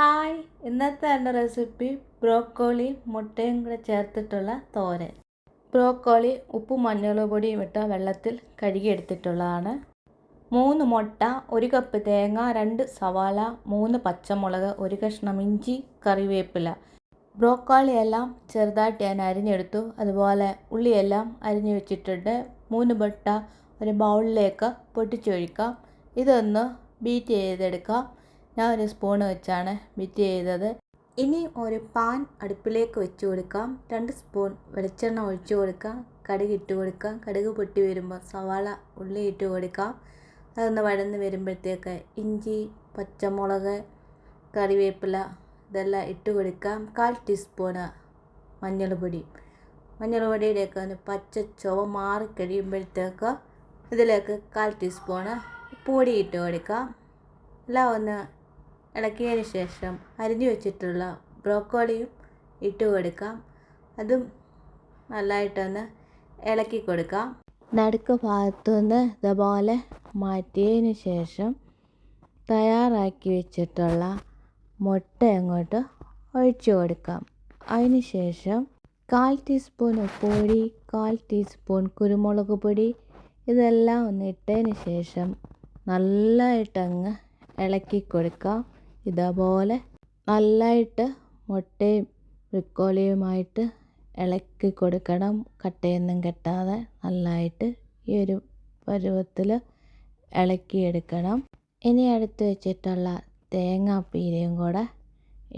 Hi. ഇന്നത്തെ എന്റെ recipe broccoli മുട്ടയും കൂടെ ചേർത്തിട്ടുള്ള തോരൻ. ബ്രോക്കോളി ഉപ്പും മഞ്ഞൾപൊടിയും ഇട്ട വെള്ളത്തിൽ കഴുകിയെടുത്തിട്ടുള്ളതാണ്. മൂന്ന് മുട്ട ഒരു കപ്പ് തേങ്ങ രണ്ട് സവാള മൂന്ന് പച്ചമുളക് ഒരു കഷ്ണം ഇഞ്ചി കറിവേപ്പില. ബ്രോക്കോളി എല്ലാം ചെറുതായിട്ട് ഞാൻ അരിഞ്ഞെടുത്തു. അതുപോലെ ഉള്ളിയെല്ലാം അരിഞ്ഞു വെച്ചിട്ടുണ്ട്. മൂന്ന് മുട്ട ഒരു ബൗളിലേക്ക് പൊട്ടിച്ചൊഴിക്കാം. ഇതൊന്ന് ബീറ്റ് ചെയ്തെടുക്കാം. ഞാൻ ഒരു സ്പൂൺ വെച്ചാണ് ബീറ്റ് ചെയ്തത്. ഇനി ഒരു പാൻ അടുപ്പിലേക്ക് വെച്ച് കൊടുക്കാം. രണ്ട് സ്പൂൺ വെളിച്ചെണ്ണ ഒഴിച്ചു കൊടുക്കാം. കടുക് ഇട്ട് കൊടുക്കാം. കടുക് പൊട്ടി വരുമ്പോൾ സവാള ഉള്ളി ഇട്ട് കൊടുക്കാം. അതൊന്ന് വഴന്ന് വരുമ്പോഴത്തേക്ക് ഇഞ്ചി പച്ചമുളക് കറിവേപ്പില ഇതെല്ലാം ഇട്ട് കൊടുക്കാം. കാൽ ടീസ്പൂണ് മഞ്ഞൾപ്പൊടി. മഞ്ഞൾപ്പൊടിയിലേക്ക് ഒന്ന് പച്ച ചുവ മാറി കഴിയുമ്പോഴത്തേക്ക് ഇതിലേക്ക് കാൽ ടീസ്പൂണ് പൊടി ഇട്ട് കൊടുക്കാം. എല്ലാം ഒന്ന് ഇളക്കിയതിന് ശേഷം അരിഞ്ഞു വെച്ചിട്ടുള്ള ബ്രോക്കോളിയും ഇട്ട് കൊടുക്കാം. അതും നല്ലതായിട്ടൊന്ന് ഇളക്കി കൊടുക്കാം. നടുക്ക് ഭാഗത്തുനിന്ന് ഇതുപോലെ മാറ്റിയതിന് ശേഷം തയ്യാറാക്കി വെച്ചിട്ടുള്ള മുട്ട അങ്ങോട്ട് ഒഴിച്ചു കൊടുക്കാം. അതിന് ശേഷം കാൽ ടീസ്പൂൺ ഉപ്പുപൊടി കാൽ ടീസ്പൂൺ കുരുമുളക് പൊടി ഇതെല്ലാം ഒന്ന് ഇട്ടതിന് ശേഷം നല്ലതായിട്ടങ്ങ് ഇളക്കി കൊടുക്കാം. ഇതേപോലെ നല്ലതായിട്ട് മുട്ടയും ബ്രിക്കോളിയുമായിട്ട് ഇളക്കി കൊടുക്കണം. കട്ടയൊന്നും കെട്ടാതെ നല്ലതായിട്ട് ഈ ഒരു പരുവത്തിൽ ഇളക്കിയെടുക്കണം. ഇനി എടുത്ത് വെച്ചിട്ടുള്ള തേങ്ങാപ്പീരയും കൂടെ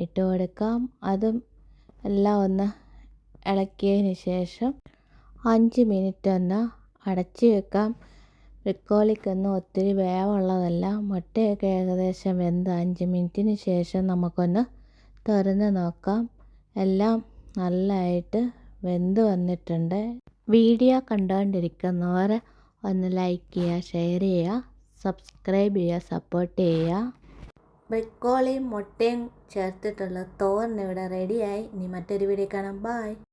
ഇട്ട് കൊടുക്കാം. അതും എല്ലാം ഒന്ന് ഇളക്കിയതിന് ശേഷം അഞ്ച് മിനിറ്റ് ഒന്ന് അടച്ച് വെക്കാം. ബ്രിക്കോളിക്കൊന്നും ഒത്തിരി വേവുള്ളതല്ല. മുട്ടയൊക്കെ ഏകദേശം വെന്ത് അഞ്ച് മിനിറ്റിന് ശേഷം നമുക്കൊന്ന് തുറന്ന് നോക്കാം. എല്ലാം നല്ലതായിട്ട് വെന്ത് വന്നിട്ടുണ്ട്. വീഡിയോ കണ്ടുകൊണ്ടിരിക്കുന്നവർ ഒന്ന് ലൈക്ക് ചെയ്യുക ഷെയർ ചെയ്യുക സബ്സ്ക്രൈബ് ചെയ്യുക സപ്പോർട്ട് ചെയ്യുക. ബ്രിക്കോളിയും മുട്ടയും ചേർത്തിട്ടുള്ള തോരൻ ഇവിടെ റെഡിയായി. ഇനി മറ്റൊരു വീഡിയോ കാണാം. ബായ്